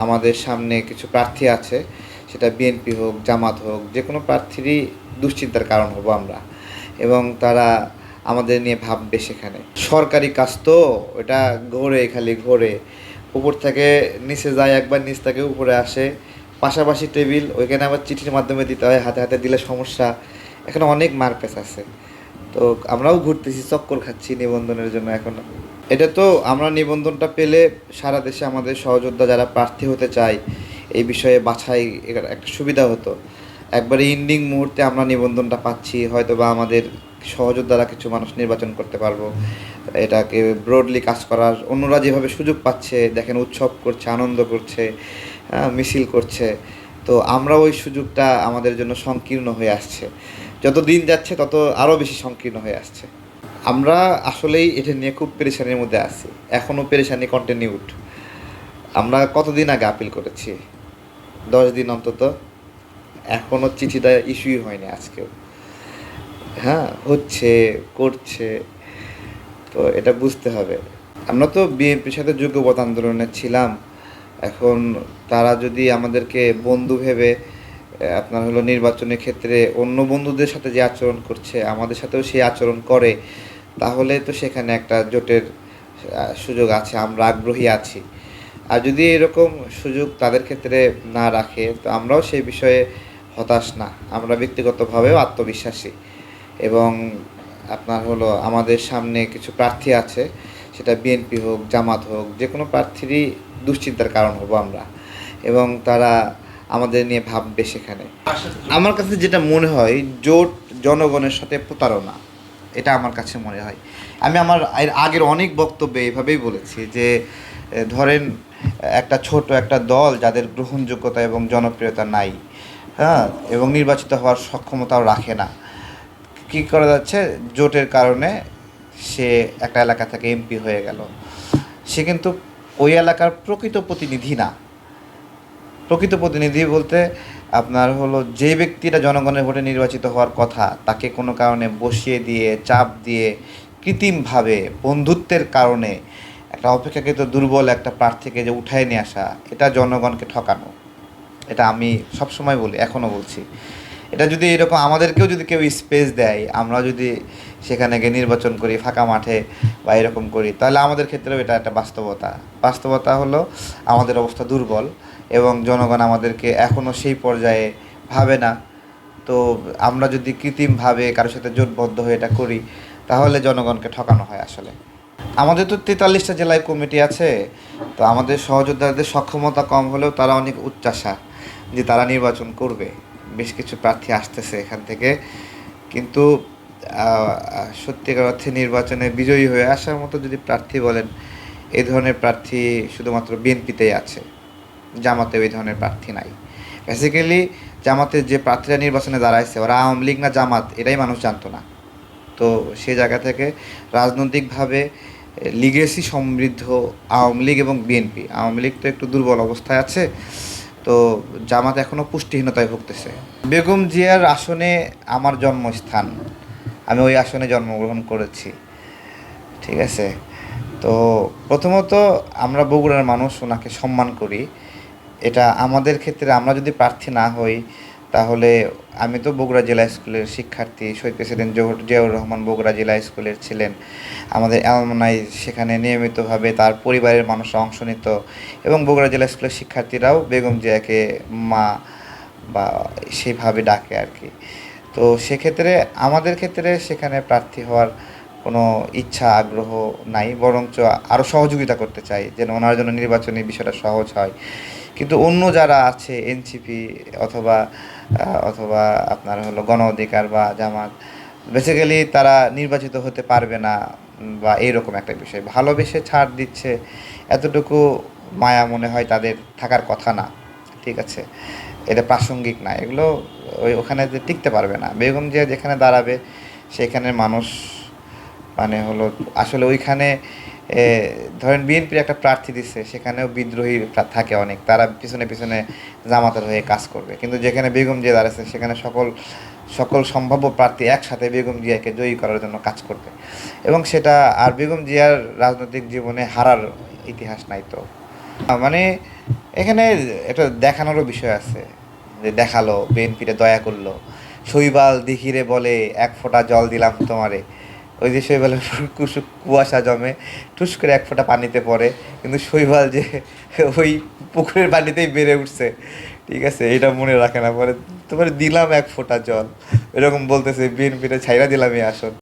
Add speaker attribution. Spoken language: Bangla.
Speaker 1: আমাদের সামনে কিছু প্রার্থী আছে, সেটা বিএনপি হোক, জামাত হোক, যে কোনো প্রার্থীরই দুশ্চিন্তার কারণ হব আমরা। এবং তারা আমাদের নিয়ে ভাববে সেখানে। সরকারি কাজ তো, এটা ঘোরে, খালি ঘোরে। উপর থেকে নিচে যায়, একবার নিচ থেকে উপরে আসে। পাশাপাশি টেবিল, ওইখানে আবার চিঠির মাধ্যমে দিতে হয়, হাতে হাতে দিলে সমস্যা। এখানে অনেক মার্কেস আছে। তো আমরাও ঘুরতেছি চক্কর খাচ্ছি নিবন্ধনের জন্য এখন। এটা তো আমরা নিবন্ধনটা পেলে সারা দেশে আমাদের সহযোদ্ধা যারা প্রার্থী হতে চায়, এই বিষয়ে বাছাই একটা সুবিধা হতো। একবারে ইন্ডিং মুহূর্তে আমরা নিবন্ধনটা পাচ্ছি হয়তো বা আমাদের সহযোদ্ধারা কিছু মানুষ নির্বাচন করতে পারব। এটাকে ব্রডলি কাজ করার অন্যরা যেভাবে সুযোগ পাচ্ছে, দেখেন উৎসব করছে, আনন্দ করছে মিছিল করছে তো আমরা ওই সুযোগটা আমাদের জন্য সংকীর্ণ হয়ে আসছে। যত দিন যাচ্ছে, তত আরও বেশি সংকীর্ণ হয়ে আসছে। আমরা আসলেই এটা নিয়ে খুব পেরেশানির মধ্যে আছি। এখনও পেরেশানি কন্টিনিউড আমরা কতদিন আগে আপিল করেছি? দশ দিন অন্তত। এখনও চিঠিটা ইস্যুই হয়নি আজকেও। হ্যাঁ হচ্ছে, করছে। তো এটা বুঝতে হবে। আমরা তো বিএনপির সাথে যোগ্যবত আন্দোলনে ছিলাম। এখন তারা যদি আমাদেরকে বন্ধু ভেবে আপনার হলো নির্বাচনের ক্ষেত্রে অন্য বন্ধুদের সাথে যে আচরণ করছে, আমাদের সাথেও সে আচরণ করে, তাহলে তো সেখানে একটা জোটের সুযোগ আছে, আমরা আগ্রহী আছি। আর যদি এরকম সুযোগ তাদের ক্ষেত্রে না রাখে, তো আমরাও সেই বিষয়ে হতাশ না। আমরা ব্যক্তিগতভাবেও আত্মবিশ্বাসী। এবং আপনার হলো আমাদের সামনে কিছু প্রার্থী আছে, সেটা বিএনপি হোক, জামাত হোক যে কোনো প্রার্থীরই দুশ্চিন্তার কারণ হব আমরা। এবং তারা আমাদের নিয়ে ভাববে সেখানে। আমার কাছে যেটা মনে হয়, জোট জনগণের সাথে প্রতারণা। এটা আমার কাছে মনে হয়। আমি আমার এর আগের অনেক বক্তব্যে এভাবেই বলেছি যে ধরেন, একটা ছোট একটা দল যাদের গ্রহণযোগ্যতা এবং জনপ্রিয়তা নাই হ্যাঁ এবং নির্বাচিত হওয়ার সক্ষমতাও রাখে না। কী করা যাচ্ছে? জোটের কারণে সে একটা এলাকা থেকে এমপি হয়ে গেল। সে কিন্তু ওই এলাকার প্রকৃত প্রতিনিধি না। প্রকৃত প্রতিনিধি বলতে আপনার হলো যে ব্যক্তিরা জনগণের ভোটে নির্বাচিত হওয়ার কথা, তাকে কোনো কারণে বসিয়ে দিয়ে, চাপ দিয়ে, কৃত্রিমভাবে, বন্ধুত্বের কারণে একটা অপেক্ষাকৃত দুর্বল একটা প্রার্থীকে যে উঠায় নিয়ে আসা, এটা জনগণকে ঠকানো। এটা আমি সবসময় বলি, এখনও বলছি। এটা যদি এরকম আমাদেরকেও যদি কেউ স্পেস দেয়, আমরা যদি সেখানে গিয়ে নির্বাচন করি, ফাঁকা মাঠে বা এরকম করি, তাহলে আমাদের ক্ষেত্রেও এটা একটা বাস্তবতা। বাস্তবতা হলো আমাদের অবস্থা দুর্বল এবং জনগণ আমাদেরকে এখনও সেই পর্যায়ে ভাবে না। তো আমরা যদি কৃত্রিমভাবে কারোর সাথে জোটবদ্ধ হয়ে এটা করি, তাহলে জনগণকে ঠকানো হয় আসলে। আমাদের তো তেতাল্লিশটা জেলায় কমিটি আছে, তো আমাদের সহযোদ্ধাদের সক্ষমতা কম হলেও তারা অনেক উচ্চাসা যে তারা নির্বাচন করবে। বেশ কিছু প্রার্থী আসতেছে এখান থেকে। কিন্তু সত্যিকার অর্থে নির্বাচনে বিজয়ী হয়ে আসার মতো যদি প্রার্থী বলেন এই ধরনের প্রার্থী শুধুমাত্র বিএনপিতেই আছে, জামাতে এই ধরনের প্রার্থী নাই। বেসিক্যালি জামাতে যে প্রার্থীরা নির্বাচনে দাঁড়াইছে, ওরা আওয়ামী লীগ না জামাত, এটাই মানুষ জানতো না। তো সেই জায়গা থেকে রাজনৈতিকভাবে লিগেসি সমৃদ্ধ আওয়ামী লীগ এবং বিএনপি, আওয়ামী লীগ তো একটু দুর্বল অবস্থায় আছে তো জামাত এখনও পুষ্টিহীনতায় ভুগতেছে। বেগম জিয়ার আসনে আমার জন্মস্থান। আমি ওই আসনে জন্মগ্রহণ করেছি। ঠিক আছে? তো প্রথমত আমরা বগুড়ার মানুষ, ওনাকে সম্মান করি। এটা আমাদের ক্ষেত্রে আমরা যদি প্রার্থী না হই তাহলে আমি তো বগুড়া জেলা স্কুলের শিক্ষার্থী, শহীদ প্রেসিডেন্ট জহুর- জিয়াউর রহমান বগুড়া জেলা স্কুলের ছিলেন। আমাদের অ্যালমনাই সেখানে নিয়মিতভাবে তার পরিবারের মানুষরা অংশ নিত এবং বগুড়া জেলা স্কুলের শিক্ষার্থীরাও বেগম জিয়াকে মা বা সেইভাবে ডাকে আর কি। তো সেক্ষেত্রে, আমাদের ক্ষেত্রে সেখানে প্রার্থী হওয়ার কোনো ইচ্ছা, আগ্রহ নাই, বরঞ্চ আরও সহযোগিতা করতে চাই, যেন ওনার জন্য নির্বাচনী বিষয়টা সহজ হয়। কিন্তু অন্য যারা আছে এনসিপি অথবা অথবা আপনার হলো গণ অধিকার বা জামাত বেসিক্যালি তারা নির্বাচিত হতে পারবে না বা এইরকম একটা বিষয়। ভালোবেসে ছাড় দিচ্ছে, এতটুকু মায়া মনে হয় তাদের থাকার কথা না, ঠিক আছে? এটা প্রাসঙ্গিক না, এগুলো ওই ওখানে যে টিকতে পারবে না। বেগম জিয়া যেখানে দাঁড়াবে সেখানে মানুষ মানে হলো আসলে ওইখানে ধরেন বিএনপির একটা প্রার্থী দিচ্ছে সেখানেও বিদ্রোহী থাকে অনেক। তারা পিছনে পিছনে জামাতের হয়ে কাজ করবে। কিন্তু যেখানে বেগম জিয়া দাঁড়াচ্ছে সেখানে সকল সকল সম্ভাব্য প্রার্থী একসাথে বেগম জিয়াকে জয়ী করার জন্য কাজ করবে। এবং সেটা, আর বেগম জিয়ার রাজনৈতিক জীবনে হারার ইতিহাস নাই তো। মানে এখানে একটা দেখানোরও বিষয় আছে। যে দেখাল, বিএনপিটা দয়া করল। শৈবাল দিঘিরে বলে, এক ফোঁটা জল দিলাম তোমারে। ওই যে শৈবালের কুসু কুয়াশা জমে, টুস করে এক ফোঁটা পানিতে পড়ে, কিন্তু শৈবাল যে ওই পুকুরের পানিতেই বেড়ে উঠছে। ঠিক আছে, এটা মনে রাখে না। পরে তোমার দিলাম এক ফোঁটা জল। এরকম বলতেছে বিএনপিটা ছাইরা দিলাম এই আসন।